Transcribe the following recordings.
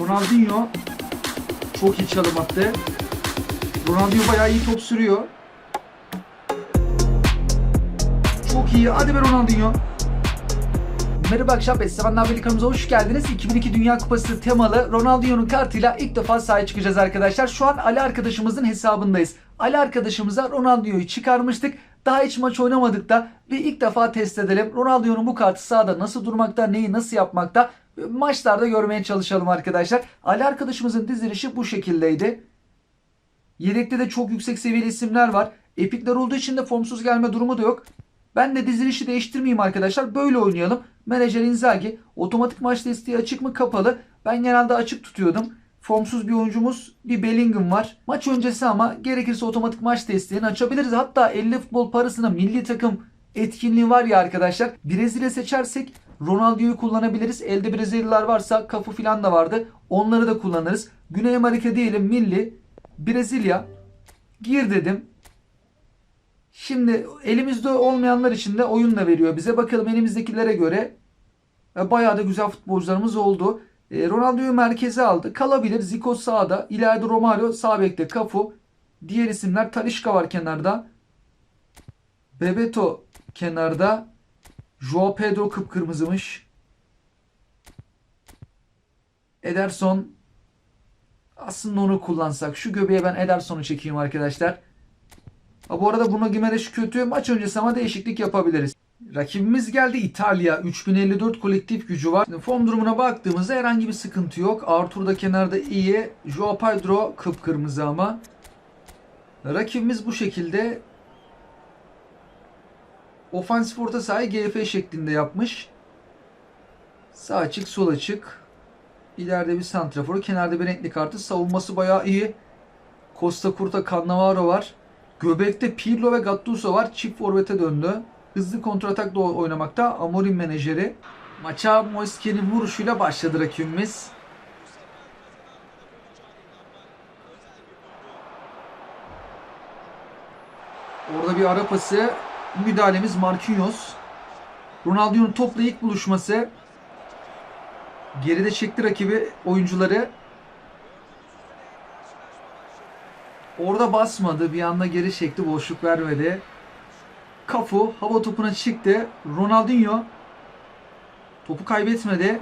Ronaldinho çok iyi çalım attı. Ronaldinho bayağı iyi top sürüyor. Çok iyi. Hadi be Ronaldinho. Merhaba akşam Birliği kanalımıza hoş geldiniz. 2002 Dünya Kupası temalı Ronaldinho'nun kartıyla ilk defa sahaya çıkacağız arkadaşlar. Şu an Ali arkadaşımızın hesabındayız. Ali arkadaşımıza Ronaldinho'yu çıkarmıştık. Daha hiç maç oynamadık da bir ilk defa test edelim. Ronaldinho'nun bu kartı sahada nasıl durmakta, neyi nasıl yapmakta maçlarda görmeye çalışalım arkadaşlar. Ali arkadaşımızın dizilişi bu şekildeydi. Yedekte de çok yüksek seviyeli isimler var. Epikler olduğu için de formsuz gelme durumu da yok. Ben de dizilişi değiştirmeyeyim arkadaşlar. Böyle oynayalım. Menajer Inzaghi. Otomatik maç desteği açık mı kapalı? Ben genelde açık tutuyordum. Formsuz bir oyuncumuz bir Bellingham var. Maç öncesi ama gerekirse otomatik maç desteğini açabiliriz. Hatta 50 futbol parasına milli takım etkinliği var ya arkadaşlar. Brezilya seçersek Ronaldinho'yu kullanabiliriz. Elde Brezilyalılar varsa Cafu falan da vardı. Onları da kullanırız. Güney Amerika diyelim milli. Brezilya. Gir dedim. Şimdi elimizde olmayanlar için de oyun veriyor bize. Bakalım elimizdekilere göre e, bayağı da güzel futbolcularımız oldu. E, Ronaldo'yu merkeze aldı. Kalabilir. Zico sağda. İleride Romario sağ bekte. Cafu. Diğer isimler Talişka var kenarda. Bebeto kenarda. Joao Pedro kıpkırmızımış. Ederson aslında onu kullansak. Şu göbeğe ben Ederson'u çekeyim arkadaşlar. Ha, bu arada Bruno Gimenez kötü. Maç öncesi ama değişiklik yapabiliriz. Rakibimiz geldi İtalya. 3054 kolektif gücü var. Şimdi form durumuna baktığımızda herhangi bir sıkıntı yok. Arthur da kenarda iyi. Joao Pedro kıpkırmızı ama. Rakibimiz bu şekilde ofansif orta sahayı GF şeklinde yapmış. Sağ açık, sol açık. İleride bir santrafor, kenarda bir renkli kartı. Savunması bayağı iyi. Costa Curta Cannavaro var. Göbekte Pirlo ve Gattuso var. Çift forvete döndü. Hızlı kontratak da oynamakta. Amorim menajeri. Maça Moiske'nin vuruşuyla başladı rakibimiz. Orada bir ara pası. Müdahalemiz Marquinhos. Ronaldinho'nun topla ilk buluşması. Geride çekti rakibi oyuncuları. Orada basmadı. Bir anda geri çekti. Boşluk vermedi. Kafu hava topuna çıktı. Ronaldinho topu kaybetmedi.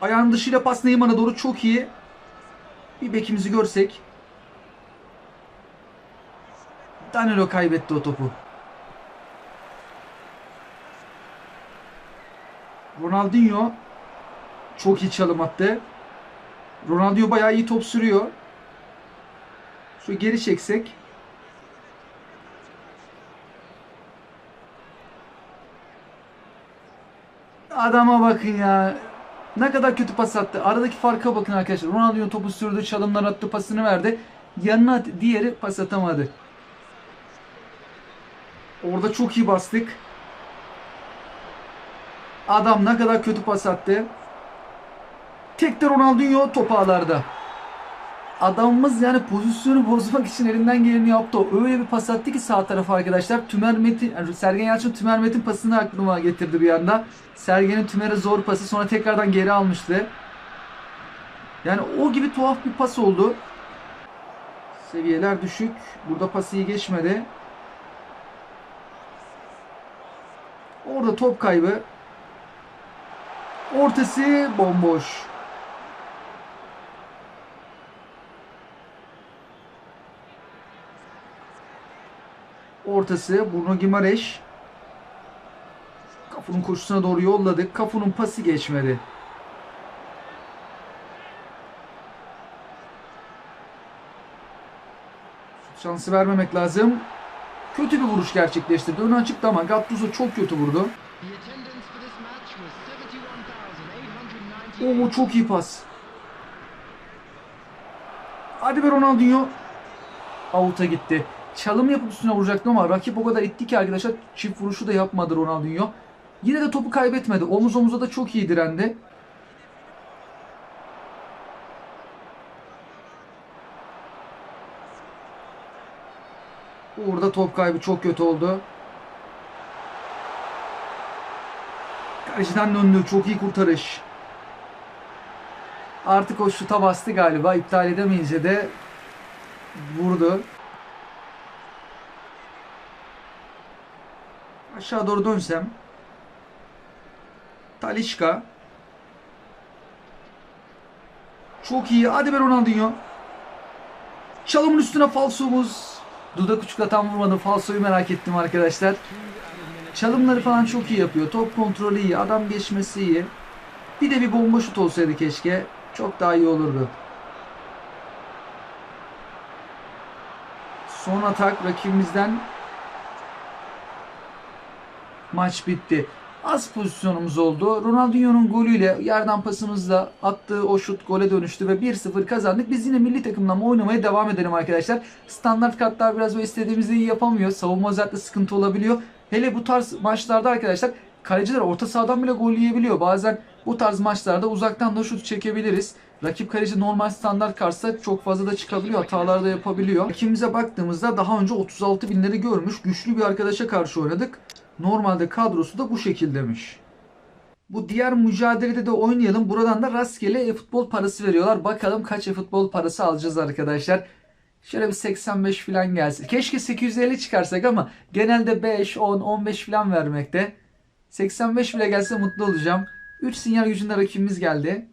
Ayağın dışıyla pas Neymar'a doğru çok iyi. Bir bekimizi görsek. Danilo kaybetti o topu. Ronaldinho çok iyi çalım attı. Ronaldinho bayağı iyi top sürüyor. Şu geri çeksek. Adama bakın ya. Ne kadar kötü pas attı. Aradaki farka bakın arkadaşlar. Ronaldinho topu sürdü, çalımlar attı, pasını verdi. Yanına diğeri pas atamadı. Orada çok iyi bastık. Adam ne kadar kötü pas attı. Tek de Ronaldinho top ağlarda. Adamımız yani pozisyonu bozmak için elinden geleni yaptı. Öyle bir pas attı ki sağ tarafa arkadaşlar. Tümer Metin, yani Sergen Yalçın Tümer Metin pasını aklıma getirdi bir anda. Sergen'in Tümer'e zor pası sonra tekrardan geri almıştı. Yani o gibi tuhaf bir pas oldu. Seviyeler düşük. Burada pas iyi geçmedi. Orada top kaybı. Ortası bomboş. Ortası Bruno Gimareş. Kafunun koşusuna doğru yolladık. Kafunun pası geçmedi. Şansı vermemek lazım. Kötü bir vuruş gerçekleştirdi. Önü açıktı ama Gattuso çok kötü vurdu. Oo çok iyi pas. Hadi be Ronaldinho. Out'a gitti. Çalım yapıp üstüne vuracaktı ama rakip o kadar itti ki arkadaşlar çift vuruşu da yapmadı Ronaldinho. Yine de topu kaybetmedi. Omuz omuza da çok iyi direndi. Orada top kaybı çok kötü oldu. Kaleciden döndü. Çok iyi kurtarış. Artık o şuta bastı galiba. İptal edemeyince de vurdu. Aşağı doğru dönsem. Talişka. Çok iyi. Hadi be Ronaldinho. Çalımın üstüne falsomuz. Dudak uçukla tam vurmadı. Falsoyu merak ettim arkadaşlar. Çalımları falan çok iyi yapıyor. Top kontrolü iyi. Adam geçmesi iyi. Bir de bir bomba şut olsaydı keşke. Çok daha iyi olurdu. Son atak rakibimizden maç bitti. Az pozisyonumuz oldu. Ronaldinho'nun golüyle yerden pasımızla attığı o şut gole dönüştü ve 1-0 kazandık. Biz yine milli takımla oynamaya devam edelim arkadaşlar. Standart kartlar biraz o istediğimizde iyi yapamıyor. Savunma özellikle sıkıntı olabiliyor. Hele bu tarz maçlarda arkadaşlar kaleciler orta sahadan bile gol yiyebiliyor. Bazen bu tarz maçlarda uzaktan da şut çekebiliriz. Rakip kaleci normal standart kartsa çok fazla da çıkabiliyor. Hatalar da yapabiliyor. Rakibimize baktığımızda daha önce 36 binleri görmüş. Güçlü bir arkadaşa karşı oynadık. Normalde kadrosu da bu şekildemiş. Bu diğer mücadelede de oynayalım. Buradan da rastgele e-futbol parası veriyorlar. Bakalım kaç e-futbol parası alacağız arkadaşlar. Şöyle bir 85 falan gelsin. Keşke 850 çıkarsak ama genelde 5, 10, 15 falan vermekte. 85 bile gelse mutlu olacağım. 3 sinyal gücünde rakibimiz geldi.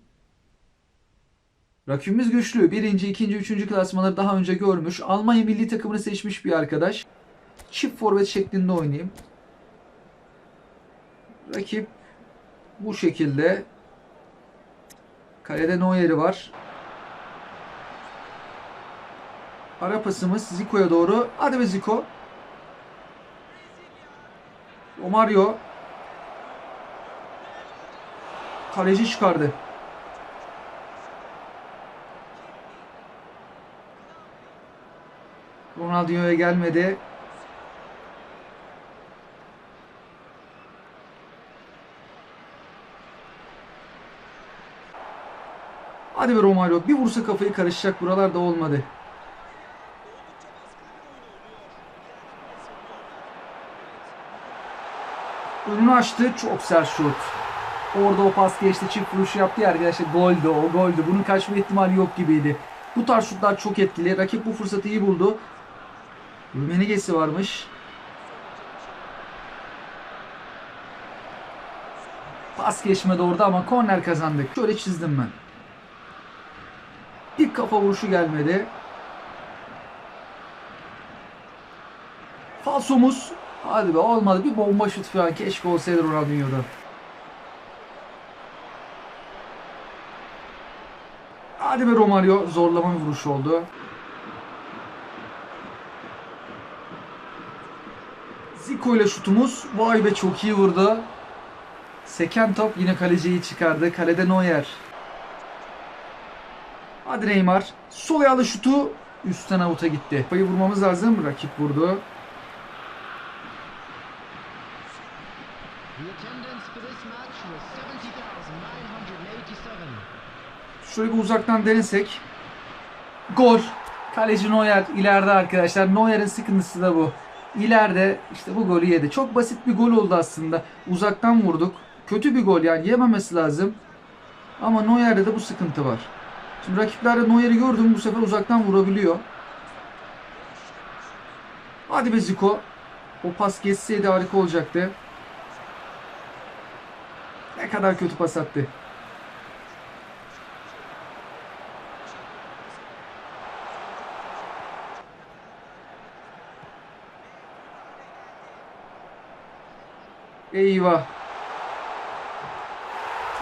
Rakibimiz güçlü. Birinci, ikinci, üçüncü klasmanları daha önce görmüş. Almanya milli takımını seçmiş bir arkadaş. Çift forvet şeklinde oynayayım. Rakip bu şekilde. Kalede Neuer'i var. Ara pasımız Zico'ya doğru. Hadi be Zico. Romario. Kaleci çıkardı. Ronaldinho'ya gelmedi. Hadi be Romario. Bir vursa kafayı karışacak. Buralarda olmadı. Önünü açtı. Çok sert şut. Orada o pas geçti. Çift vuruş yaptı ya arkadaşlar. Goldü o. Goldü. Bunun kaçma ihtimali yok gibiydi. Bu tarz şutlar çok etkili. Rakip bu fırsatı iyi buldu. Rumenigesi varmış. Pas geçmedi orada ama korner kazandık. Şöyle çizdim ben. Kafa vuruşu gelmedi. Falsomuz. Hadi be olmadı. Bir bomba şut falan. Keşke olsaydı Ronaldinho'da. Hadi be Romario. Zorlama bir vuruş oldu. Zico ile şutumuz. Vay be çok iyi vurdu. Seken top yine kaleciyi çıkardı. Kalede Neuer. Hadi Neymar. Sol ayağlı şutu üstten avuta gitti. Kafayı vurmamız lazım. Rakip vurdu. The attendance for this match was 70,987. Şöyle bir uzaktan denesek. Gol. Kaleci Neuer ileride arkadaşlar. Neuer'in sıkıntısı da bu. İleride işte bu golü yedi. Çok basit bir gol oldu aslında. Uzaktan vurduk. Kötü bir gol yani yememesi lazım. Ama Neuer'de de bu sıkıntı var. Şimdi rakiplerde Neuer'i gördüm bu sefer uzaktan vurabiliyor. Hadi be Zico. O pas geçseydi harika olacaktı. Ne kadar kötü pas attı. Eyvah.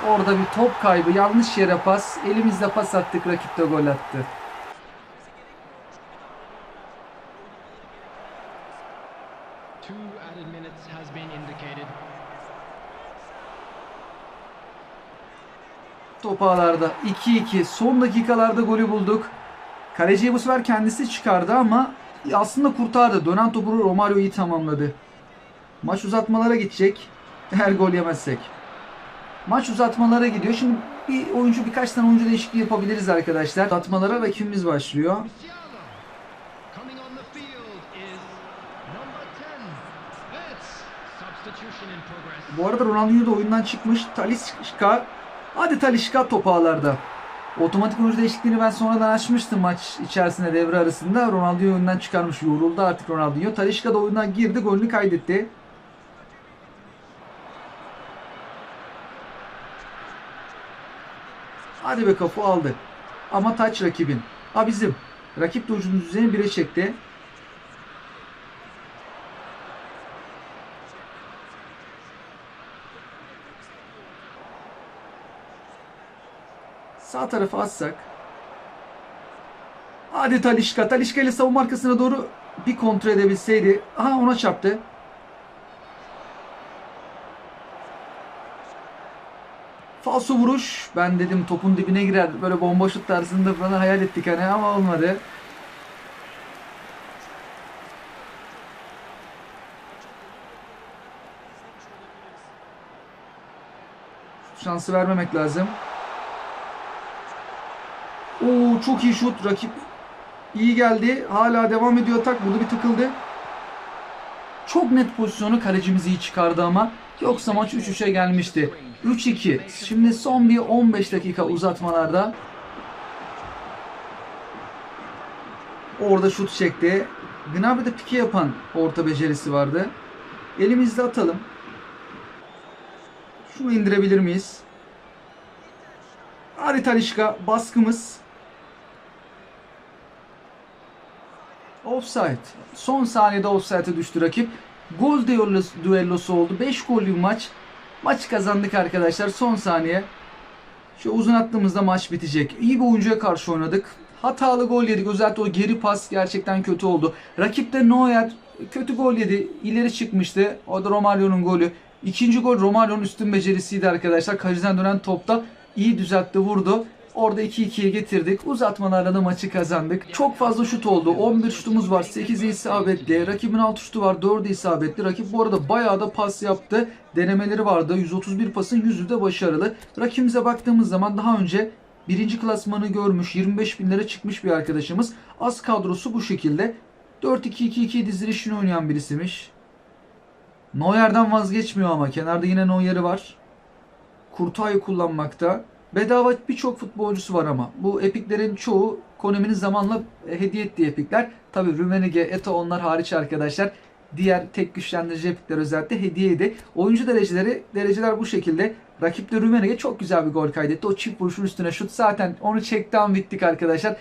Orada bir top kaybı. Yanlış yere pas. Elimizle pas attık. Rakip de gol attı. Top ağlarda 2-2. Son dakikalarda golü bulduk. Kaleciyi bu sefer kendisi çıkardı ama aslında kurtardı. Dönen topu Romario iyi tamamladı. Maç uzatmalara gidecek. Eğer gol yemezsek. Maç uzatmalara gidiyor. Şimdi bir oyuncu birkaç tane oyuncu değişikliği yapabiliriz arkadaşlar. Uzatmalara rakibimiz başlıyor. Musiala. Coming on the field is number 10. It's substitution in progress. Bu arada Ronaldinho da oyundan çıkmış. Talisca. Hadi Talisca top ağlarda. Otomatik oyuncu değişikliğini ben sonradan açmıştım maç içerisinde devre arasında. Ronaldinho oyundan çıkarmış. Yoruldu artık Ronaldinho. Talisca da oyundan girdi. Golünü kaydetti. Hadi be kapı aldı. Ama taç rakibin. Ha bizim. Rakip de ucunun düzeni bire çekti. Sağ tarafa atsak. Hadi Talişka. Talişka ile savunma arkasına doğru bir kontrol edebilseydi. Aha ona çarptı. Falso vuruş. Ben dedim topun dibine girer. Böyle bomba şut tarzında falan hayal ettik hani ama olmadı. Şansı vermemek lazım. Oo çok iyi şut. Rakip iyi geldi. Hala devam ediyor atak. Burada bir tıkıldı. Çok net pozisyonu kalecimiz iyi çıkardı ama. Yoksa maç 3-3'e gelmişti. 3-2. Şimdi son bir 15 dakika uzatmalarda. Orada şut çekti. Gnabry'de pike yapan orta becerisi vardı. Elimizde atalım. Şunu indirebilir miyiz? Hadi Talişka baskımız. Offside. Son saniyede offside'e düştü rakip. Gol düellosu oldu. 5 gollü maç. Maç kazandık arkadaşlar. Son saniye. Şu uzun attığımızda maç bitecek. İyi bir oyuncuya karşı oynadık. Hatalı gol yedik. Özellikle o geri pas gerçekten kötü oldu. Rakip de Neuer kötü gol yedi. İleri çıkmıştı. O da Romario'nun golü. İkinci gol Romario'nun üstün becerisiydi arkadaşlar. Kaleciden dönen topta iyi düzeltti vurdu. Orada 2-2'ye getirdik. Uzatmalarla da maçı kazandık. Çok fazla şut oldu. 11 şutumuz var. 8'i isabetli. Rakibin 6 şutu var. 4'ü isabetli. Rakip bu arada bayağı da pas yaptı. Denemeleri vardı. 131 pasın 100'ü de başarılı. Rakibimize baktığımız zaman daha önce birinci klasmanı görmüş. 25 binlere çıkmış bir arkadaşımız. Az kadrosu bu şekilde. 4-2-2-2 dizilişini oynayan birisiymiş. Neuer'den vazgeçmiyor ama. Kenarda yine Neuer'i var. Kurtay'ı kullanmakta. Bedava birçok futbolcusu var ama. Bu epiklerin çoğu Konami'nin zamanla e, hediye ettiği epikler. Tabi Rumenige, Eto onlar hariç arkadaşlar. Diğer tek güçlendirici epikler özellikle hediyeydi. Oyuncu dereceleri, dereceler bu şekilde. Rakipte Rumenige çok güzel bir gol kaydetti. O çift vuruşun üstüne şut zaten onu çekten bittik arkadaşlar.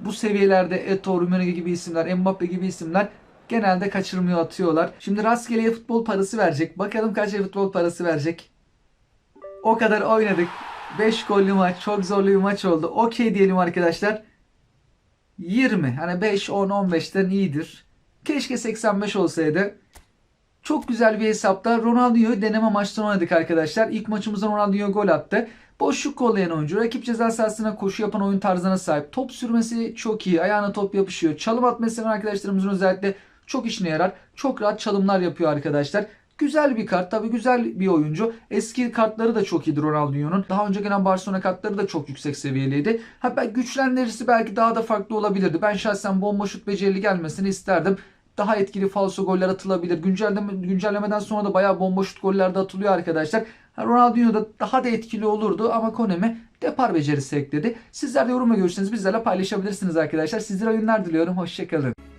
Bu seviyelerde Eto, Rumenige gibi isimler, Mbappe gibi isimler genelde kaçırmıyor atıyorlar. Şimdi rastgeleye futbol parası verecek. Bakalım kaç futbol parası verecek. O kadar oynadık. 5 gollü maç. Çok zorlu bir maç oldu. Okey diyelim arkadaşlar. 20. Hani 5, 10, 15'ten iyidir. Keşke 85 olsaydı. Çok güzel bir hesapta Ronaldinho'yu deneme maçtan oynadık arkadaşlar. İlk maçımızda Ronaldinho gol attı. Boşluk kollayan oyuncu. Rakip ceza sahasına koşu yapan oyun tarzına sahip. Top sürmesi çok iyi. Ayağına top yapışıyor. Çalım atması seven arkadaşlarımızın özellikle çok işine yarar. Çok rahat çalımlar yapıyor arkadaşlar. Güzel bir kart. Tabi güzel bir oyuncu. Eski kartları da çok iyidir Ronaldinho'nun. Daha önce gelen Barcelona kartları da çok yüksek seviyeliydi. Ha ben güçlendiricisi belki daha da farklı olabilirdi. Ben şahsen bomba şut becerili gelmesini isterdim. Daha etkili falso goller atılabilir. Güncelleme, güncellemeden sonra da bayağı bomba şut goller de atılıyor arkadaşlar. Ronaldinho da daha da etkili olurdu ama Konemi depar becerisi ekledi. Sizler de yorum ve görüşlerinizi bizlerle paylaşabilirsiniz arkadaşlar. Sizlere oyunlar diliyorum. Hoşçakalın.